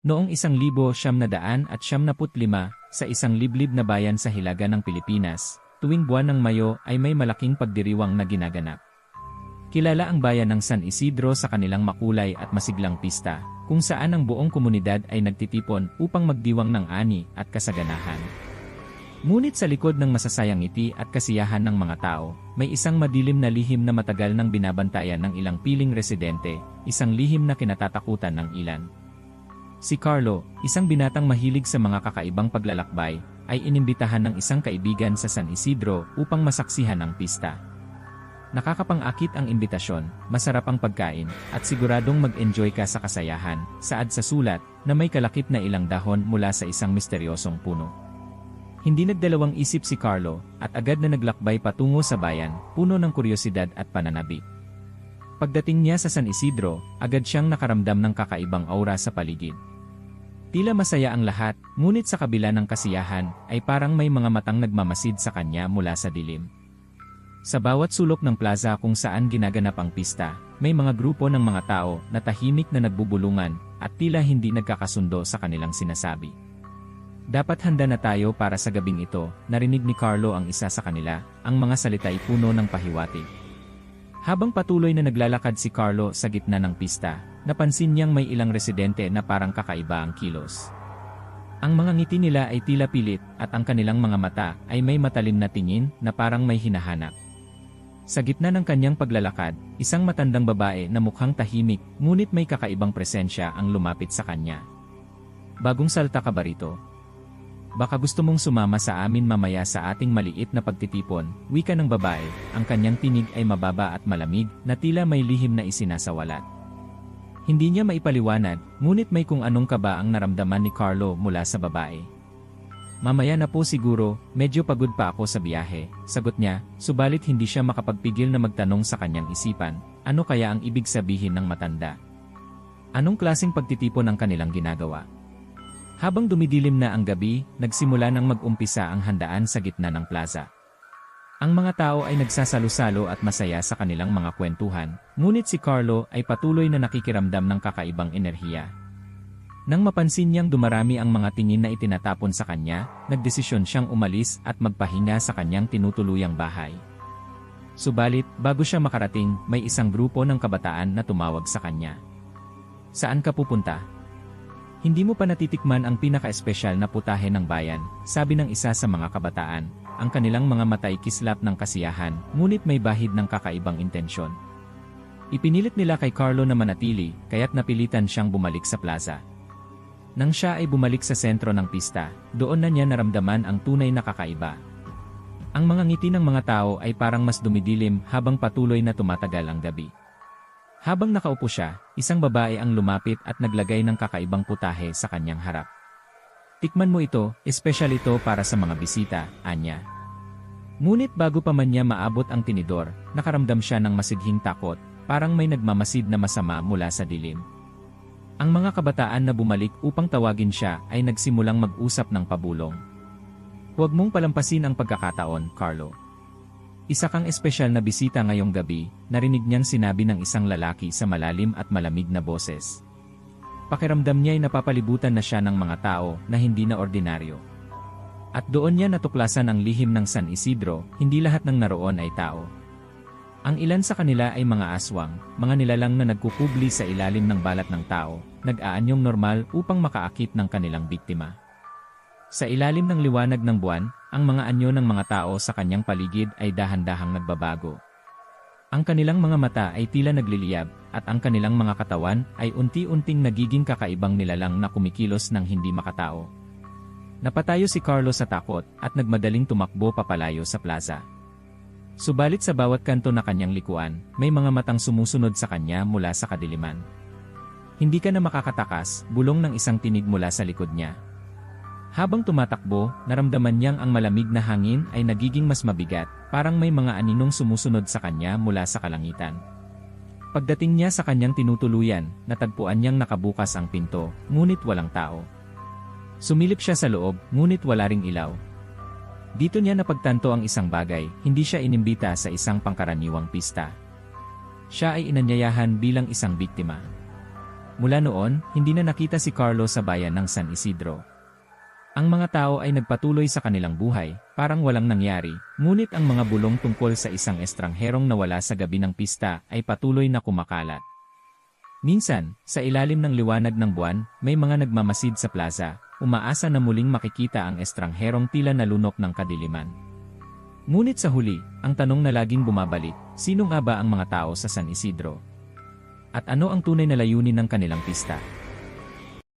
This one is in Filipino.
Noong isang libo siyam na daan at siyam na put lima, sa isang liblib na bayan sa hilaga ng Pilipinas, tuwing buwan ng Mayo ay may malaking pagdiriwang na ginaganap. Kilala ang bayan ng San Isidro sa kanilang makulay at masiglang pista, kung saan ang buong komunidad ay nagtitipon upang magdiwang ng ani at kasaganahan. Ngunit sa likod ng masasayang ngiti at kasiyahan ng mga tao, may isang madilim na lihim na matagal nang binabantayan ng ilang piling residente, isang lihim na kinatatakutan ng ilan. Si Carlo, isang binatang mahilig sa mga kakaibang paglalakbay, ay inimbitahan ng isang kaibigan sa San Isidro upang masaksihan ang pista. Nakakapang-akit ang imbitasyon, masarap ang pagkain, at siguradong mag-enjoy ka sa kasayahan, saad sa sulat, na may kalakip na ilang dahon mula sa isang misteryosong puno. Hindi nagdalawang isip si Carlo, at agad na naglakbay patungo sa bayan, puno ng kuryosidad at pananabik. Pagdating niya sa San Isidro, agad siyang nakaramdam ng kakaibang aura sa paligid. Tila masaya ang lahat, ngunit sa kabila ng kasiyahan, ay parang may mga matang nagmamasid sa kanya mula sa dilim. Sa bawat sulok ng plaza kung saan ginaganap ang pista, may mga grupo ng mga tao na tahimik na nagbubulungan at tila hindi nagkakasundo sa kanilang sinasabi. Dapat handa na tayo para sa gabing ito, narinig ni Carlo ang isa sa kanila, ang mga salita ay puno ng pahiwatig. Habang patuloy na naglalakad si Carlo sa gitna ng pista, napansin niyang may ilang residente na parang kakaiba ang kilos. Ang mga ngiti nila ay tila pilit at ang kanilang mga mata ay may matalim na tingin na parang may hinahanap. Sa gitna ng kanyang paglalakad, isang matandang babae na mukhang tahimik ngunit may kakaibang presensya ang lumapit sa kanya. Bagong salta ka ba rito? Baka gusto mong sumama sa amin mamaya sa ating maliit na pagtitipon, wika ng babae, ang kanyang tinig ay mababa at malamig na tila may lihim na isinasawalat. Hindi niya maipaliwanag, ngunit may kung anong kaba ang naramdaman ni Carlo mula sa babae. Mamaya na po siguro, medyo pagod pa ako sa biyahe, sagot niya, subalit hindi siya makapagpigil na magtanong sa kanyang isipan, ano kaya ang ibig sabihin ng matanda? Anong klaseng pagtitipon ang kanilang ginagawa? Habang dumidilim na ang gabi, nagsimula nang mag-umpisa ang handaan sa gitna ng plaza. Ang mga tao ay nagsasalo-salo at masaya sa kanilang mga kwentuhan, ngunit si Carlo ay patuloy na nakikiramdam ng kakaibang enerhiya. Nang mapansin niyang dumarami ang mga tingin na itinatapon sa kanya, nagdesisyon siyang umalis at magpahinga sa kanyang tinutuluyang bahay. Subalit, bago siya makarating, may isang grupo ng kabataan na tumawag sa kanya. Saan ka pupunta? Hindi mo pa natitikman ang pinaka-espesyal na putahe ng bayan, sabi ng isa sa mga kabataan, ang kanilang mga mata ay kislap ng kasiyahan, ngunit may bahid ng kakaibang intensyon. Ipinilit nila kay Carlo na manatili, kaya't napilitan siyang bumalik sa plaza. Nang siya ay bumalik sa sentro ng pista, doon na niya naramdaman ang tunay na kakaiba. Ang mga ngiti ng mga tao ay parang mas dumidilim habang patuloy na tumatagal ang gabi. Habang nakaupo siya, isang babae ang lumapit at naglagay ng kakaibang putahe sa kanyang harap. Tikman mo ito, espesyal ito para sa mga bisita, Anya. Ngunit bago pa man niya maabot ang tinidor, nakaramdam siya ng masidhing takot, parang may nagmamasid na masama mula sa dilim. Ang mga kabataan na bumalik upang tawagin siya ay nagsimulang mag-usap ng pabulong. Huwag mong palampasin ang pagkakataon, Carlo. Isa kang espesyal na bisita ngayong gabi, narinig niyang sinabi ng isang lalaki sa malalim at malamig na boses. Pakiramdam niya ay napapalibutan na siya ng mga tao na hindi na ordinaryo. At doon niya natuklasan ang lihim ng San Isidro, hindi lahat ng naroon ay tao. Ang ilan sa kanila ay mga aswang, mga nilalang na nagkukubli sa ilalim ng balat ng tao, nag-aanyong normal upang makaakit ng kanilang biktima. Sa ilalim ng liwanag ng buwan, ang mga anyo ng mga tao sa kanyang paligid ay dahan-dahang nagbabago. Ang kanilang mga mata ay tila nagliliyab, at ang kanilang mga katawan ay unti-unting nagiging kakaibang nilalang na kumikilos ng hindi makatao. Napatayo si Carlos sa takot at nagmadaling tumakbo papalayo sa plaza. Subalit sa bawat kanto na kanyang likuan, may mga matang sumusunod sa kanya mula sa kadiliman. Hindi ka na makakatakas, bulong ng isang tinig mula sa likod niya. Habang tumatakbo, naramdaman niyang ang malamig na hangin ay nagiging mas mabigat, parang may mga aninong sumusunod sa kanya mula sa kalangitan. Pagdating niya sa kanyang tinutuluyan, natagpuan niyang nakabukas ang pinto, ngunit walang tao. Sumilip siya sa loob, ngunit wala ring ilaw. Dito niya napagtanto ang isang bagay, hindi siya inimbita sa isang pangkaraniwang pista. Siya ay inanyayahan bilang isang biktima. Mula noon, hindi na nakita si Carlo sa bayan ng San Isidro. Ang mga tao ay nagpatuloy sa kanilang buhay, parang walang nangyari, ngunit ang mga bulong tungkol sa isang estrangherong nawala sa gabi ng pista ay patuloy na kumakalat. Minsan, sa ilalim ng liwanag ng buwan, may mga nagmamasid sa plaza, umaasa na muling makikita ang estrangherong tila nalunok ng kadiliman. Ngunit sa huli, ang tanong na laging bumabalik, sino nga ba ang mga tao sa San Isidro? At ano ang tunay na layunin ng kanilang pista?